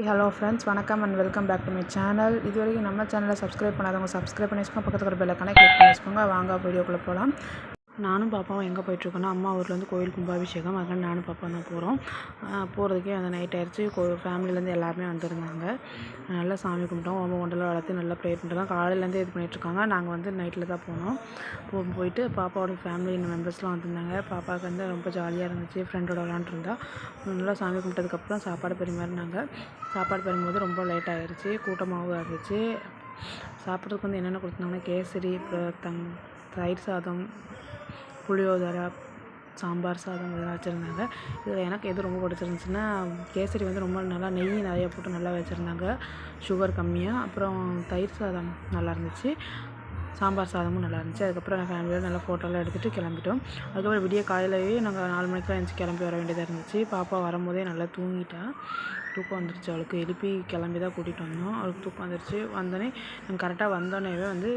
Hello friends வணக்கம் and welcome back to my channel இது வரைக்கும் நம்ம சேனலை சப்ஸ்கிரைப் பண்ணாதவங்க சப்ஸ்கிரைப் பண்ணி வச்சுக்கோங்க. பக்கத்தில் இருக்கிற பெல்லைக்கானே கிளிக் பண்ணி வச்சுக்கோங்க. வாங்க வீடியோக்குள்ளே போகலாம் நானும் பாப்பாவும் எங்கே போயிட்டுருக்கோன்னா அம்மா ஊர்லேருந்து கோயில் கும்பாபிஷேகம் அதனால் நானும் பாப்பா தான் போகிறோம் போகிறதுக்கே அந்த நைட் ஆயிடுச்சு. கோ ஃபேமிலிலேருந்து எல்லாருமே வந்திருந்தாங்க. நல்லா சாமி கும்பிட்டோம். ஓம கொண்டெல்லாம் வளர்த்து நல்லா ப்ரே பண்ணிட்டு காலையிலேருந்து இது பண்ணிகிட்ருக்காங்க நாங்கள் வந்து நைட்டில் தான் போனோம். போ போயிட்டு பாப்பாவோட ஃபேமிலி மெம்பர்ஸ்லாம் வந்திருந்தாங்க. பாப்பாவுக்கு வந்து ரொம்ப ஜாலியாக இருந்துச்சு. ஃப்ரெண்டோட விளாண்டுருந்தா நல்லா சாமி கும்பிட்டதுக்கப்புறம் சாப்பாடு பரிமாறினாங்க. சாப்பாடு பரிமாறும்போது ரொம்ப லேட் ஆகிடுச்சு கூட்டமாகவும் இருந்துச்சு. சாப்பிட்றதுக்கு வந்து என்னென்ன கொடுத்தாங்கன்னா கேசரி அப்புறம் தங் தயிர் சாதம் புளியோதரை சாம்பார் சாதம் இதெல்லாம் வச்சுருந்தாங்க. இதில் எனக்கு எது ரொம்ப பிடிச்சிருந்துச்சின்னா கேசரி வந்து ரொம்ப நல்லா நெய் நிறையா போட்டு நல்லா வச்சுருந்தாங்க. சுகர் கம்மியாக அப்புறம் தயிர் சாதம் நல்லா இருந்துச்சு. சாம்பார் சாதமும் நல்லா இருந்துச்சு. அதுக்கப்புறம் எங்கள் ஃபேமிலியோட நல்லா ஃபோட்டோலாம் எடுத்துகிட்டு கிளம்பிட்டோம். அதுக்கப்புறம் விடிய காலையிலேயே நாங்கள் நாலு மணிக்கெலாம் எழுந்துச்சி கிளம்பி வர வேண்டியதாக இருந்துச்சு. பாப்பா வரும்போதே நல்லா தூங்கிட்டா. தூக்கம் வந்துருச்சு. அவளுக்கு எழுப்பி கிளம்பி தான் கூட்டிகிட்டு வந்தோம். அவளுக்கு தூக்கம் வந்துருச்சு. வந்தோடனே நாங்கள் கரெக்டாக வந்தோடனேவே வந்து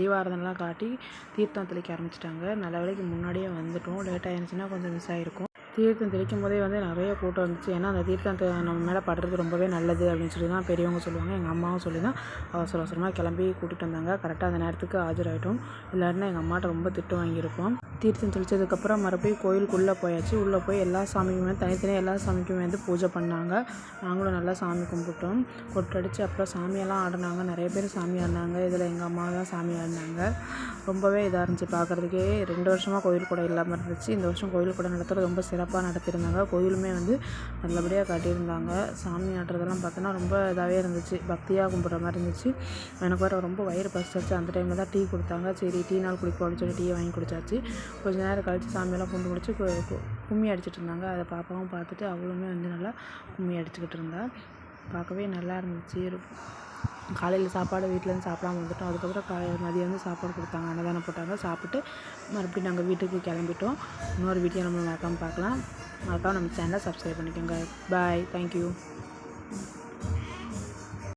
தீபாரதனெலாம் காட்டி தீர்த்தம் தெளிக்க ஆரம்பிச்சிட்டாங்க. நல்ல வேலைக்கு முன்னாடியே வந்துட்டோம். லேட் ஆயிருந்துச்சுன்னா கொஞ்சம் மிஸ் ஆகிருக்கும் தீர்த்தம் தெளிக்கும் போதே வந்து நிறைய கூட்டம் வந்துச்சு. ஏன்னா அந்த தீர்த்தத்தை நம்ம மேலே படுறது ரொம்பவே நல்லது அப்படின்னு சொல்லி தான் பெரியவங்க சொல்லுவாங்க. எங்கள் அம்மாவும் சொல்லி தான் அவசர அவசரமாக கிளம்பி கூட்டிகிட்டு வந்தாங்க. கரெக்டாக அந்த நேரத்துக்கு ஆஜராகிட்டோம் இல்லாட்டினா எங்கள் அம்மாட்ட ரொம்ப திட்டு வாங்கியிருப்போம். தீர்த்தம் தெளித்ததுக்கப்புறம் மறுபடியும் கோயிலுக்குள்ளே போயாச்சு. உள்ளே போய் எல்லா சாமிக்குமே தனித்தனியாக எல்லா சாமிக்குமே வந்து பூஜை பண்ணாங்க. நாங்களும் நல்லா சாமி கும்பிட்டோம். கொட்டடிச்சு அப்புறம் சாமியெல்லாம் ஆடினாங்க. நிறைய பேர் சாமி ஆடினாங்க. இதில் எங்கள் அம்மா தான் சாமி ஆடினாங்க. ரொம்பவே இதாக இருந்துச்சு பார்க்குறதுக்கே. ரெண்டு வருஷமாக கோயில் கூட இல்லாமல் இருந்துச்சு. இந்த வருஷம் கோயில் கூட நடத்துறது ரொம்ப சிறப்பாக நடத்தியிருந்தாங்க. கோயிலுமே வந்து நல்லபடியாக கட்டியிருந்தாங்க. சாமி ஆடுறதெல்லாம் பார்த்தோன்னா ரொம்ப இதாகவே இருந்துச்சு. பக்தியாக கும்பிட்ற மாதிரி இருந்துச்சு. எனக்கு வேறு ரொம்ப வயிறு பசிச்சாச்சு. அந்த டைமில் தான் டீ கொடுத்தாங்க. சரி டீ நாள் குடிப்போம்னு சொல்லி டீயை வாங்கி குடிச்சாச்சு. கொஞ்ச நேரம் கழித்து சாமியெல்லாம் கும்பிட்டு முடிச்சு கும்மி அடிச்சிட்டு இருந்தாங்க. அதை பாப்பாவும் பார்த்துட்டு அவளுமே வந்து நல்லா கும்மி அடிச்சுக்கிட்டு இருந்தா. பார்க்கவே நல்லா இருந்துச்சு. காலையில் சாப்பாடு வீட்டிலேருந்து சாப்பிடாம வந்துட்டோம். அதுக்கப்புறம் கா மதியம் வந்து சாப்பாடு கொடுத்தாங்க. அன்னதானம் போட்டாங்க. சாப்பிட்டு மறுபடியும் நாங்கள் வீட்டுக்கு கிளம்பிட்டோம். இன்னொரு வீடியோ நம்ம மறக்காமல் பார்க்கலாம். மறக்காமல் நம்ம சேனலை சப்ஸ்கிரைப் பண்ணிக்கோங்க. Bye thank you